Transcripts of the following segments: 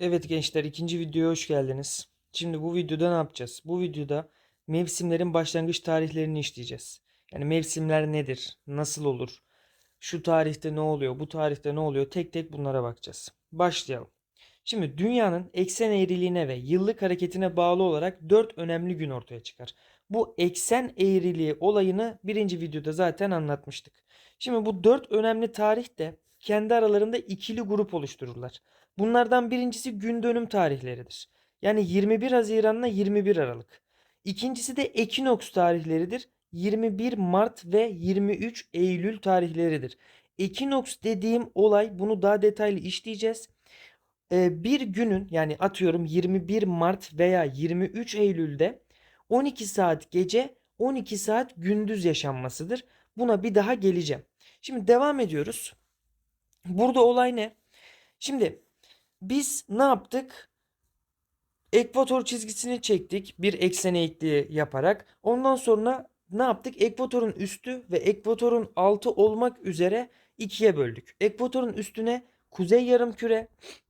Evet gençler ikinci videoya hoş geldiniz. Şimdi bu videoda ne yapacağız? Bu videoda mevsimlerin başlangıç tarihlerini işleyeceğiz. Yani mevsimler nedir? Nasıl olur? Şu tarihte ne oluyor? Bu tarihte ne oluyor? Tek tek bunlara bakacağız. Başlayalım. Şimdi dünyanın eksen eğriliğine ve yıllık hareketine bağlı olarak 4 önemli gün ortaya çıkar. Bu eksen eğriliği olayını birinci videoda zaten anlatmıştık. Şimdi bu 4 önemli tarih de kendi aralarında ikili grup oluştururlar. Bunlardan birincisi gün dönüm tarihleridir. Yani 21 Haziran'la 21 Aralık. İkincisi de ekinoks tarihleridir. 21 Mart ve 23 Eylül tarihleridir. Ekinoks dediğim olay bunu daha detaylı işleyeceğiz. Ee, bir günün yani atıyorum 21 Mart veya 23 Eylül'de 12 saat gece 12 saat gündüz yaşanmasıdır. Buna bir daha geleceğim. Şimdi devam ediyoruz. Burada olay ne? Şimdi biz ne yaptık? Ekvator çizgisini çektik bir eksen eğikliği yaparak. Ondan sonra ne yaptık? Ekvatorun üstü ve ekvatorun altı olmak üzere ikiye böldük. Ekvatorun üstüne kuzey yarımküre,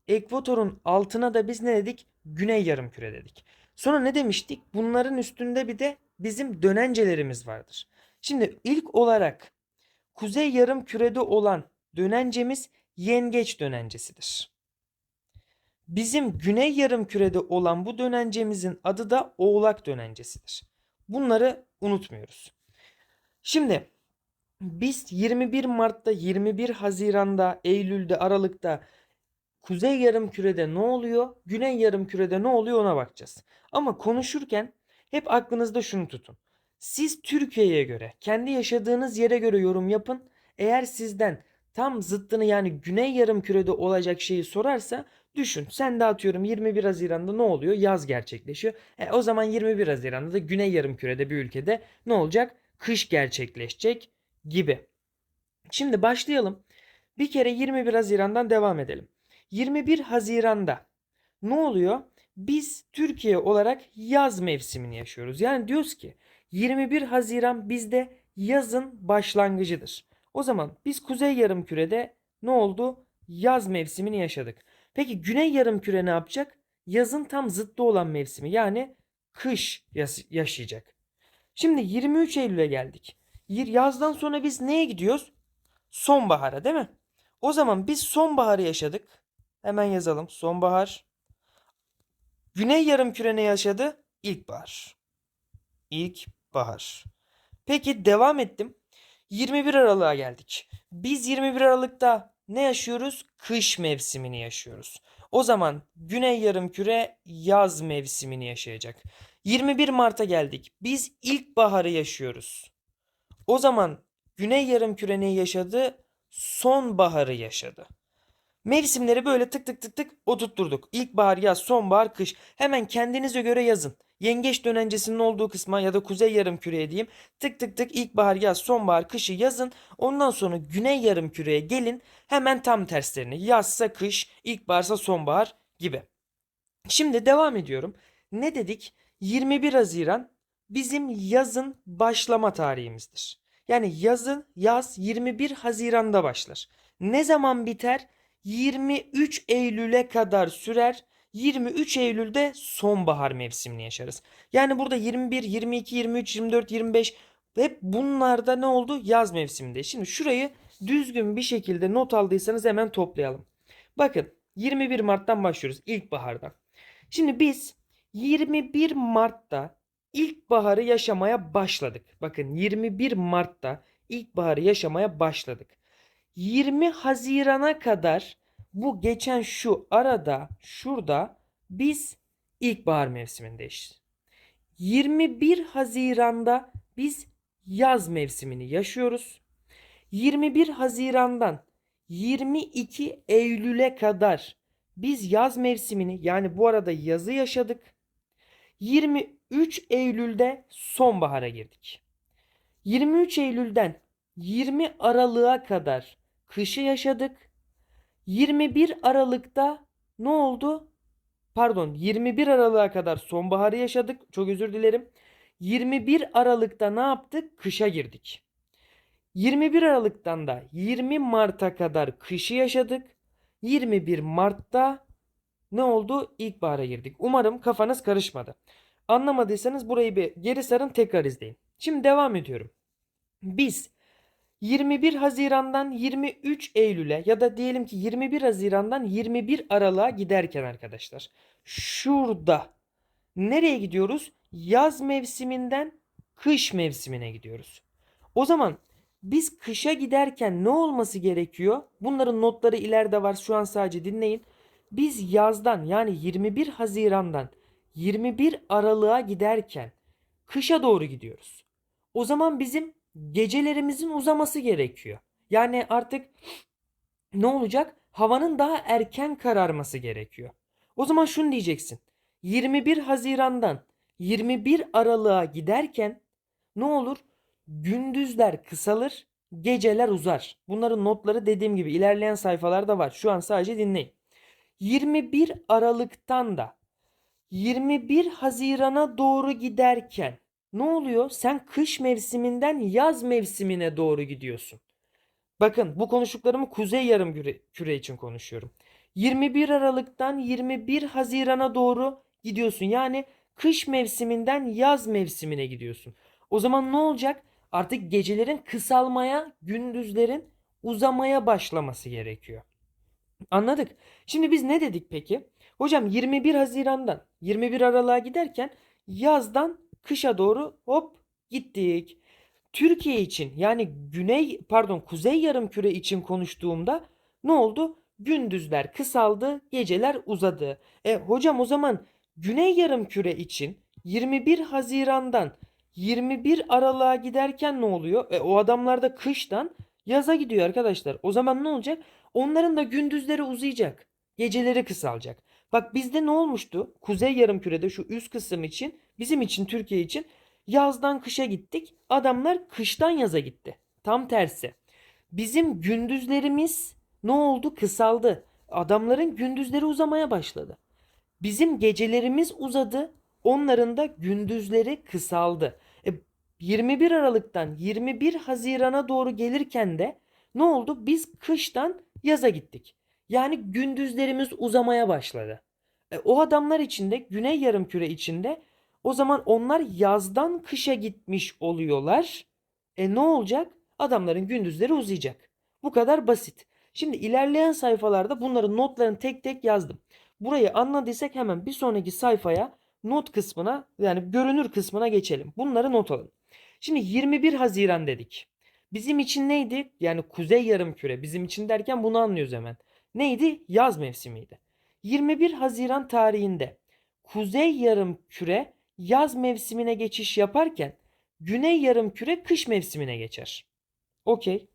ekvatorun altına da biz ne dedik? Güney yarımküre dedik. Sonra ne demiştik? Bunların üstünde bir de bizim dönencelerimiz vardır. Şimdi ilk olarak kuzey yarımkürede olan dönencemiz yengeç dönencesidir. Bizim güney yarımkürede olan bu dönencemizin adı da oğlak dönencesidir. Bunları unutmuyoruz. Şimdi biz 21 Mart'ta, 21 Haziran'da, Eylül'de, Aralık'ta kuzey yarımkürede ne oluyor, güney yarımkürede ne oluyor ona bakacağız. Ama konuşurken hep aklınızda şunu tutun. Siz Türkiye'ye göre, kendi yaşadığınız yere göre yorum yapın. Eğer sizden tam zıttını yani güney yarımkürede olacak şeyi sorarsa düşün. Sen de atıyorum 21 Haziran'da ne oluyor? Yaz gerçekleşiyor. E, o zaman 21 Haziran'da da güney yarımkürede bir ülkede ne olacak? Kış gerçekleşecek gibi. Şimdi başlayalım. Bir kere 21 Haziran'dan devam edelim. 21 Haziran'da ne oluyor? Biz Türkiye olarak yaz mevsimini yaşıyoruz. Yani diyoruz ki 21 Haziran bizde yazın başlangıcıdır. O zaman biz kuzey yarımkürede ne oldu? Yaz mevsimini yaşadık. Peki güney yarımküre ne yapacak? Yazın tam zıttı olan mevsimi yani kış yaşayacak. Şimdi 23 Eylül'e geldik. Yazdan sonra biz neye gidiyoruz? Sonbahara değil mi? O zaman biz sonbaharı yaşadık. Hemen yazalım. Sonbahar. Güney yarımküre ne yaşadı? İlkbahar. İlkbahar. Peki devam ettim. 21 Aralık'a geldik. Biz 21 Aralık'ta ne yaşıyoruz? Kış mevsimini yaşıyoruz. O zaman Güney Yarımküre yaz mevsimini yaşayacak. 21 Mart'a geldik. Biz ilkbaharı yaşıyoruz. O zaman Güney Yarımküre ne yaşadı? Sonbaharı yaşadı. Mevsimleri böyle tık tık tık tık oturtturduk. İlkbahar, yaz, sonbahar, kış. Hemen kendinize göre yazın. Yengeç dönencesinin olduğu kısma ya da kuzey yarım küreye diyeyim. Tık tık tık ilkbahar, yaz, sonbahar, kışı yazın. Ondan sonra güney yarım küreye gelin. Hemen tam terslerini. Yazsa kış, ilkbaharsa sonbahar gibi. Şimdi devam ediyorum. Ne dedik? 21 Haziran bizim yazın başlama tarihimizdir. Yani yazın yaz 21 Haziran'da başlar. Ne zaman biter? 23 Eylül'e kadar sürer. 23 Eylül'de sonbahar mevsimini yaşarız. Yani burada 21, 22, 23, 24, 25 hep bunlarda ne oldu? Yaz mevsiminde. Şimdi şurayı düzgün bir şekilde not aldıysanız hemen toplayalım. Bakın 21 Mart'tan başlıyoruz ilkbahardan. Şimdi biz 21 Mart'ta ilkbaharı yaşamaya başladık. Bakın 21 Mart'ta ilkbaharı yaşamaya başladık. 20 Haziran'a kadar bu geçen şu arada şurada biz ilkbahar mevsimindeyiz. 21 Haziran'da biz yaz mevsimini yaşıyoruz. 21 Haziran'dan 22 Eylül'e kadar biz yaz mevsimini yani bu arada yazı yaşadık. 23 Eylül'de sonbahara girdik. 23 Eylül'den 20 Aralık'a kadar kışı yaşadık. 21 Aralık'ta ne oldu? Pardon 21 Aralık'a kadar sonbaharı yaşadık. Çok özür dilerim. 21 Aralık'ta ne yaptık? Kışa girdik. 21 Aralık'tan da 20 Mart'a kadar kışı yaşadık. 21 Mart'ta ne oldu? İlkbahara girdik. Umarım kafanız karışmadı. Anlamadıysanız burayı bir geri sarın tekrar izleyin. Şimdi devam ediyorum. Biz 21 Haziran'dan 23 Eylül'e ya da diyelim ki 21 Haziran'dan 21 Aralık'a giderken arkadaşlar şurada nereye gidiyoruz? Yaz mevsiminden kış mevsimine gidiyoruz. O zaman biz kışa giderken ne olması gerekiyor? Bunların notları ileride var. Şu an sadece dinleyin. Biz yazdan yani 21 Haziran'dan 21 Aralık'a giderken kışa doğru gidiyoruz. O zaman bizim gecelerimizin uzaması gerekiyor. Yani artık ne olacak? Havanın daha erken kararması gerekiyor. O zaman şunu diyeceksin. 21 Haziran'dan 21 Aralık'a giderken ne olur? Gündüzler kısalır, geceler uzar. Bunların notları dediğim gibi ilerleyen sayfalarda var. Şu an sadece dinleyin. 21 Aralık'tan da 21 Haziran'a doğru giderken ne oluyor? Sen kış mevsiminden yaz mevsimine doğru gidiyorsun. Bakın bu konuştuklarımı kuzey yarım küre, küre için konuşuyorum. 21 Aralık'tan 21 Haziran'a doğru gidiyorsun. Yani kış mevsiminden yaz mevsimine gidiyorsun. O zaman ne olacak? Artık gecelerin kısalmaya, gündüzlerin uzamaya başlaması gerekiyor. Anladık. Şimdi biz ne dedik peki? Hocam 21 Haziran'dan 21 Aralık'a giderken yazdan kışa doğru hop gittik. Türkiye için yani güney pardon kuzey yarımküre için konuştuğumda ne oldu? Gündüzler kısaldı, geceler uzadı. E hocam o zaman güney yarımküre için 21 Haziran'dan 21 Aralık'a giderken ne oluyor? E o adamlar da kıştan yaza gidiyor arkadaşlar. O zaman ne olacak? Onların da gündüzleri uzayacak. Geceleri kısalacak. Bak bizde ne olmuştu? Kuzey yarımkürede şu üst kısım için bizim için Türkiye için yazdan kışa gittik. Adamlar kıştan yaza gitti. Tam tersi. Bizim gündüzlerimiz ne oldu? Kısaldı. Adamların gündüzleri uzamaya başladı. Bizim gecelerimiz uzadı. Onların da gündüzleri kısaldı. E, 21 Aralık'tan 21 Haziran'a doğru gelirken de ne oldu? Biz kıştan yaza gittik. Yani gündüzlerimiz uzamaya başladı. E, o adamlar içinde Güney Yarımküre içinde o zaman onlar yazdan kışa gitmiş oluyorlar. E ne olacak? Adamların gündüzleri uzayacak. Bu kadar basit. Şimdi ilerleyen sayfalarda bunların notlarını tek tek yazdım. Burayı anladıysak hemen bir sonraki sayfaya not kısmına yani görünür kısmına geçelim. Bunları not alın. Şimdi 21 Haziran dedik. Bizim için neydi? Yani kuzey yarımküre bizim için derken bunu anlıyoruz hemen. Neydi? Yaz mevsimiydi. 21 Haziran tarihinde kuzey yarımküre yaz mevsimine geçiş yaparken güney yarımküre kış mevsimine geçer. Okey.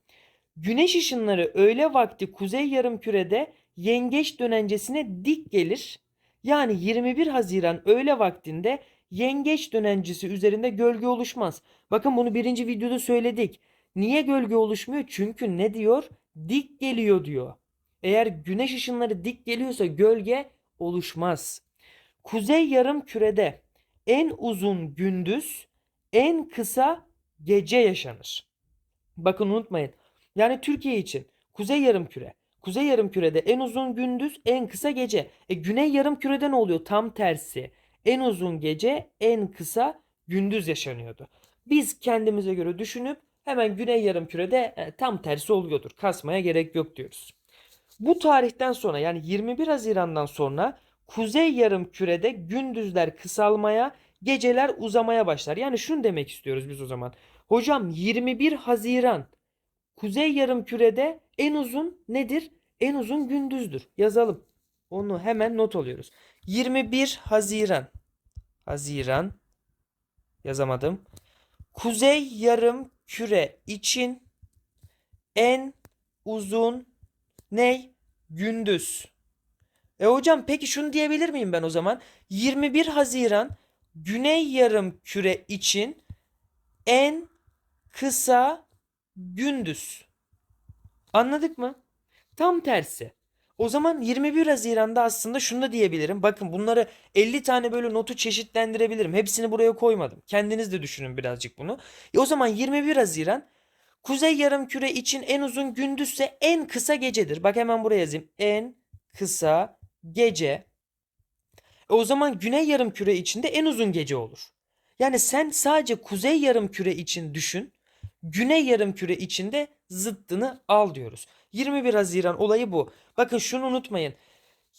Güneş ışınları öğle vakti kuzey yarımkürede yengeç dönencesine dik gelir. Yani 21 Haziran öğle vaktinde yengeç dönencesi üzerinde gölge oluşmaz. Bakın bunu birinci videoda söyledik. Niye gölge oluşmuyor? Çünkü ne diyor? Dik geliyor diyor. Eğer güneş ışınları dik geliyorsa gölge oluşmaz. Kuzey yarım kürede en uzun gündüz, en kısa gece yaşanır. Bakın unutmayın. Yani Türkiye için kuzey yarım küre. Kuzey yarım kürede en uzun gündüz, en kısa gece. E güney yarım kürede ne oluyor? Tam tersi. En uzun gece, en kısa gündüz yaşanıyordu. Biz kendimize göre düşünüp hemen güney yarım kürede e, tam tersi oluyordur. Kasmaya gerek yok diyoruz. Bu tarihten sonra yani 21 Haziran'dan sonra kuzey yarım kürede gündüzler kısalmaya, geceler uzamaya başlar. Yani şunu demek istiyoruz biz o zaman. Hocam 21 Haziran kuzey yarım kürede en uzun nedir? En uzun gündüzdür. Yazalım. Onu hemen not alıyoruz. 21 Haziran. Haziran yazamadım. Kuzey yarım küre için en uzun ney? Gündüz. E hocam peki şunu diyebilir miyim ben o zaman? 21 Haziran Güney yarım küre için en kısa gündüz. Anladık mı? Tam tersi. O zaman 21 Haziran'da aslında şunu da diyebilirim. Bakın bunları 50 tane böyle notu çeşitlendirebilirim. Hepsini buraya koymadım. Kendiniz de düşünün birazcık bunu. E o zaman 21 Haziran Kuzey yarımküre için en uzun gündüzse en kısa gecedir. Bak hemen buraya yazayım. En kısa gece E o zaman güney yarımküre içinde en uzun gece olur. Yani sen sadece kuzey yarımküre için düşün. Güney yarımküre içinde zıttını al diyoruz. 21 Haziran olayı bu. Bakın şunu unutmayın.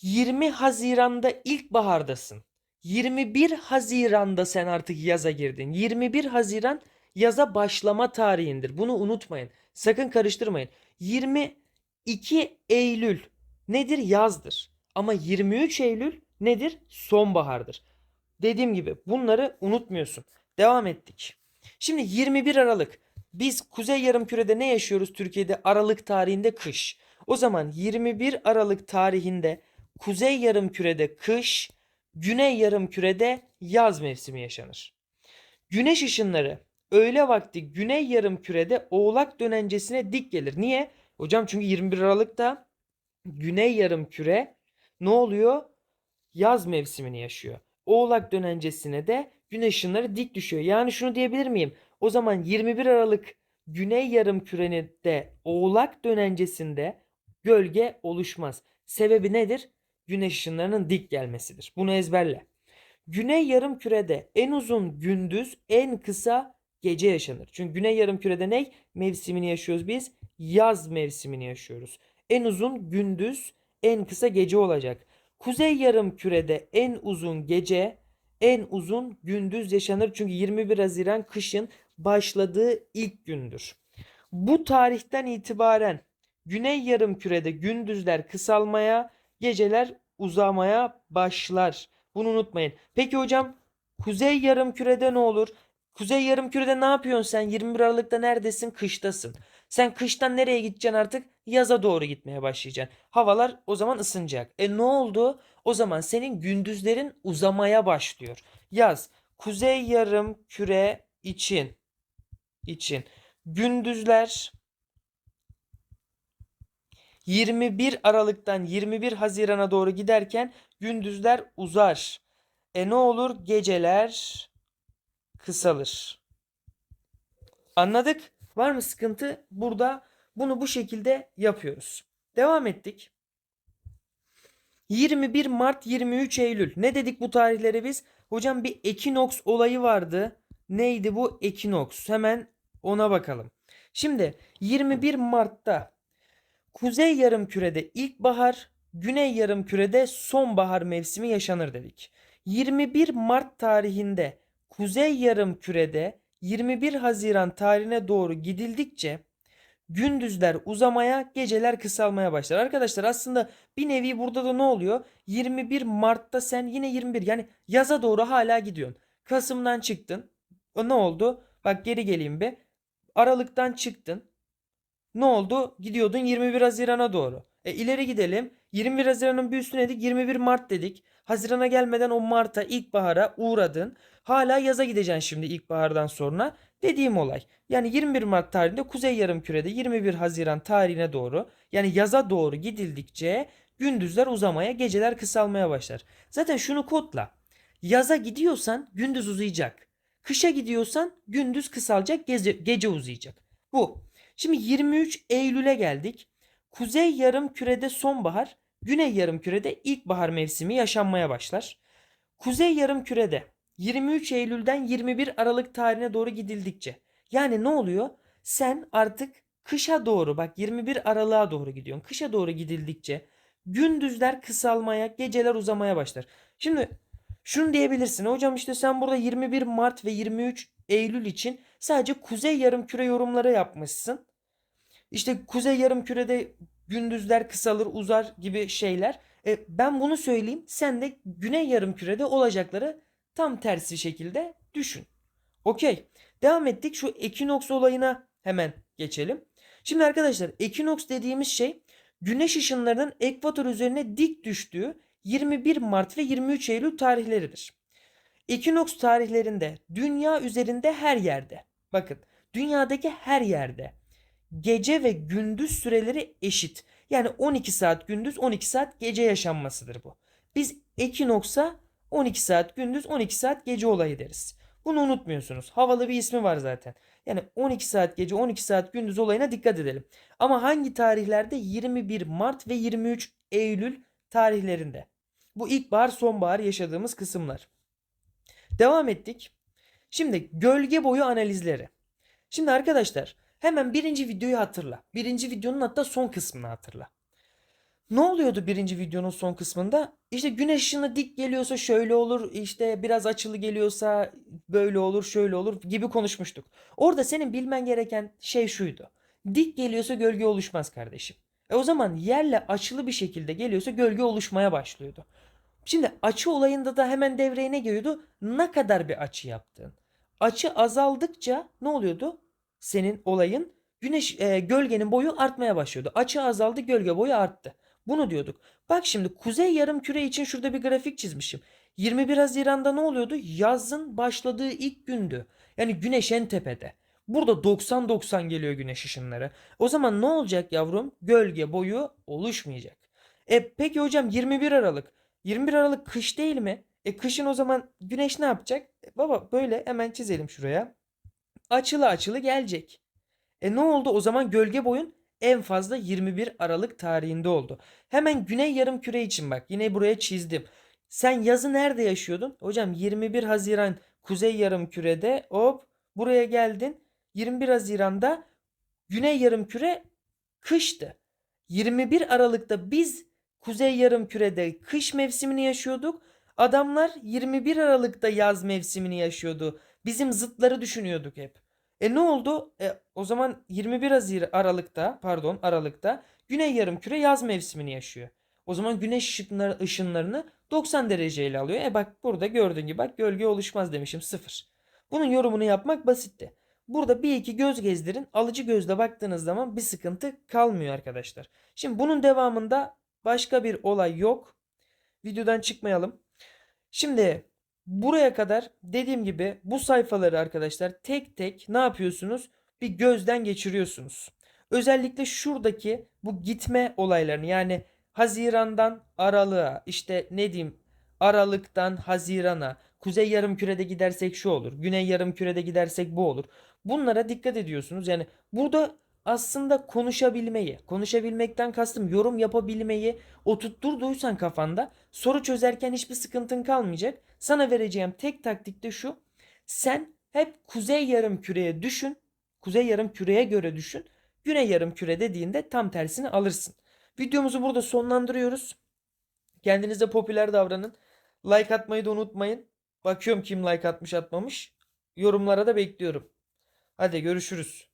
20 Haziran'da ilkbahardasın. 21 Haziran'da sen artık yaza girdin. 21 Haziran yaza başlama tarihindir. Bunu unutmayın. Sakın karıştırmayın. 22 Eylül nedir? Yazdır. Ama 23 Eylül nedir? Sonbahardır. Dediğim gibi bunları unutmuyorsun. Devam ettik. Şimdi 21 Aralık. Biz Kuzey Yarımküre'de ne yaşıyoruz Türkiye'de? Aralık tarihinde kış. O zaman 21 Aralık tarihinde Kuzey Yarımküre'de kış, Güney Yarımküre'de yaz mevsimi yaşanır. Güneş ışınları öğle vakti Güney Yarımküre'de Oğlak dönencesine dik gelir. Niye? Hocam çünkü 21 Aralık'ta Güney Yarımküre ne oluyor? Yaz mevsimini yaşıyor. Oğlak dönencesine de güneş ışınları dik düşüyor. Yani şunu diyebilir miyim? O zaman 21 Aralık Güney Yarımküre'de Oğlak dönencesinde gölge oluşmaz. Sebebi nedir? Güneş ışınlarının dik gelmesidir. Bunu ezberle. Güney yarımkürede en uzun gündüz, en kısa gece yaşanır. Çünkü güney yarımkürede ne? Mevsimini yaşıyoruz biz. Yaz mevsimini yaşıyoruz. En uzun gündüz, en kısa gece olacak. Kuzey yarımkürede en uzun gece, en uzun gündüz yaşanır. Çünkü 21 Haziran kışın başladığı ilk gündür. Bu tarihten itibaren güney yarımkürede gündüzler kısalmaya, geceler uzamaya başlar. Bunu unutmayın. Peki hocam kuzey yarımkürede ne olur? Kuzey yarımkürede ne yapıyorsun sen? 21 Aralık'ta neredesin? Kıştasın. Sen kıştan nereye gideceksin artık? Yaza doğru gitmeye başlayacaksın. Havalar o zaman ısınacak. E ne oldu? O zaman senin gündüzlerin uzamaya başlıyor. Yaz. Kuzey yarım küre için için gündüzler 21 Aralık'tan 21 Haziran'a doğru giderken gündüzler uzar. E ne olur? Geceler kısalır. Anladık? Var mı sıkıntı? Burada bunu bu şekilde yapıyoruz. Devam ettik. 21 Mart 23 Eylül. Ne dedik bu tarihleri biz? Hocam bir ekinoks olayı vardı. Neydi bu ekinoks? Hemen ona bakalım. Şimdi 21 Mart'ta Kuzey yarımkürede ilkbahar, güney yarımkürede sonbahar mevsimi yaşanır dedik. 21 Mart tarihinde kuzey yarımkürede 21 Haziran tarihine doğru gidildikçe gündüzler uzamaya, geceler kısalmaya başlar. Arkadaşlar aslında bir nevi burada da ne oluyor? 21 Mart'ta sen yine 21 yani yaza doğru hala gidiyorsun. Kasım'dan çıktın. O ne oldu? Bak geri geleyim bir. Aralık'tan çıktın. Ne oldu? Gidiyordun 21 Haziran'a doğru. E ileri gidelim. 21 Haziran'ın bir üstüne dedik. 21 Mart dedik. Haziran'a gelmeden o Mart'a ilkbahara uğradın. Hala yaza gideceksin şimdi ilkbahardan sonra. Dediğim olay. Yani 21 Mart tarihinde Kuzey Yarımküre'de 21 Haziran tarihine doğru yani yaza doğru gidildikçe gündüzler uzamaya, geceler kısalmaya başlar. Zaten şunu kodla. Yaza gidiyorsan gündüz uzayacak. Kışa gidiyorsan gündüz kısalacak, gece, gece uzayacak. Bu. Şimdi 23 Eylül'e geldik. Kuzey yarım kürede sonbahar, güney yarım kürede ilkbahar mevsimi yaşanmaya başlar. Kuzey yarım kürede 23 Eylül'den 21 Aralık tarihine doğru gidildikçe yani ne oluyor? Sen artık kışa doğru bak 21 Aralık'a doğru gidiyorsun. Kışa doğru gidildikçe gündüzler kısalmaya, geceler uzamaya başlar. Şimdi şunu diyebilirsin. Hocam işte sen burada 21 Mart ve 23 Eylül için sadece kuzey yarımküre yorumları yapmışsın. İşte kuzey yarımkürede gündüzler kısalır, uzar gibi şeyler. E, ben bunu söyleyeyim. Sen de güney yarımkürede olacakları tam tersi şekilde düşün. Okey. Devam ettik. Şu ekinoks olayına hemen geçelim. Şimdi arkadaşlar ekinoks dediğimiz şey güneş ışınlarının ekvator üzerine dik düştüğü 21 Mart ve 23 Eylül tarihleridir. Ekinoks tarihlerinde dünya üzerinde her yerde bakın dünyadaki her yerde gece ve gündüz süreleri eşit. Yani 12 saat gündüz 12 saat gece yaşanmasıdır bu. Biz ekinoksa 12 saat gündüz 12 saat gece olayı deriz. Bunu unutmuyorsunuz. Havalı bir ismi var zaten. Yani 12 saat gece 12 saat gündüz olayına dikkat edelim. Ama hangi tarihlerde? 21 Mart ve 23 Eylül tarihlerinde. Bu ilkbahar sonbahar yaşadığımız kısımlar. Devam ettik. Şimdi gölge boyu analizleri. Şimdi arkadaşlar hemen birinci videoyu hatırla. Birinci videonun hatta son kısmını hatırla. Ne oluyordu birinci videonun son kısmında? İşte güneş ışını dik geliyorsa şöyle olur, işte biraz açılı geliyorsa böyle olur, şöyle olur gibi konuşmuştuk. Orada senin bilmen gereken şey şuydu. Dik geliyorsa gölge oluşmaz kardeşim. E o zaman yerle açılı bir şekilde geliyorsa gölge oluşmaya başlıyordu. Şimdi açı olayında da hemen devreye ne giriyordu? Ne kadar bir açı yaptın? Açı azaldıkça ne oluyordu? Senin olayın güneş e, gölgenin boyu artmaya başlıyordu. Açı azaldı, gölge boyu arttı. Bunu diyorduk. Bak şimdi kuzey yarım küre için şurada bir grafik çizmişim. 21 Haziran'da ne oluyordu? Yazın başladığı ilk gündü. Yani güneş en tepede. Burada 90-90 geliyor güneş ışınları. O zaman ne olacak yavrum? Gölge boyu oluşmayacak. E peki hocam 21 Aralık. 21 Aralık kış değil mi? E kışın o zaman güneş ne yapacak? E, baba böyle hemen çizelim şuraya. Açılı açılı gelecek. E ne oldu? O zaman gölge boyun en fazla 21 Aralık tarihinde oldu. Hemen güney yarım küre için bak. Yine buraya çizdim. Sen yazı nerede yaşıyordun? Hocam 21 Haziran kuzey yarım kürede hop buraya geldin. 21 Haziran'da güney yarım küre kıştı. 21 Aralık'ta biz kuzey yarım kürede kış mevsimini yaşıyorduk. Adamlar 21 Aralık'ta yaz mevsimini yaşıyordu. Bizim zıtları düşünüyorduk hep. E ne oldu? E, o zaman 21 Haziran Aralık'ta pardon Aralık'ta Güney Yarımküre yaz mevsimini yaşıyor. O zaman güneş ışınları, ışınlarını 90 dereceyle alıyor. E bak burada gördüğün gibi bak gölge oluşmaz demişim sıfır. Bunun yorumunu yapmak basitti. Burada bir iki göz gezdirin. Alıcı gözle baktığınız zaman bir sıkıntı kalmıyor arkadaşlar. Şimdi bunun devamında başka bir olay yok. Videodan çıkmayalım. Şimdi buraya kadar dediğim gibi bu sayfaları arkadaşlar tek tek ne yapıyorsunuz? Bir gözden geçiriyorsunuz. Özellikle şuradaki bu gitme olaylarını yani Haziran'dan Aralık'a işte ne diyeyim Aralık'tan Haziran'a Kuzey yarımkürede gidersek şu olur. Güney yarımkürede gidersek bu olur. Bunlara dikkat ediyorsunuz. Yani burada aslında konuşabilmeyi, konuşabilmekten kastım yorum yapabilmeyi oturtturduysan kafanda soru çözerken hiçbir sıkıntın kalmayacak. Sana vereceğim tek taktik de şu. Sen hep kuzey yarım küreye düşün. Kuzey yarım küreye göre düşün. Güney yarım küre dediğinde tam tersini alırsın. Videomuzu burada sonlandırıyoruz. Kendinize popüler davranın. Like atmayı da unutmayın. Bakıyorum kim like atmış atmamış. Yorumlara da bekliyorum. Hadi görüşürüz.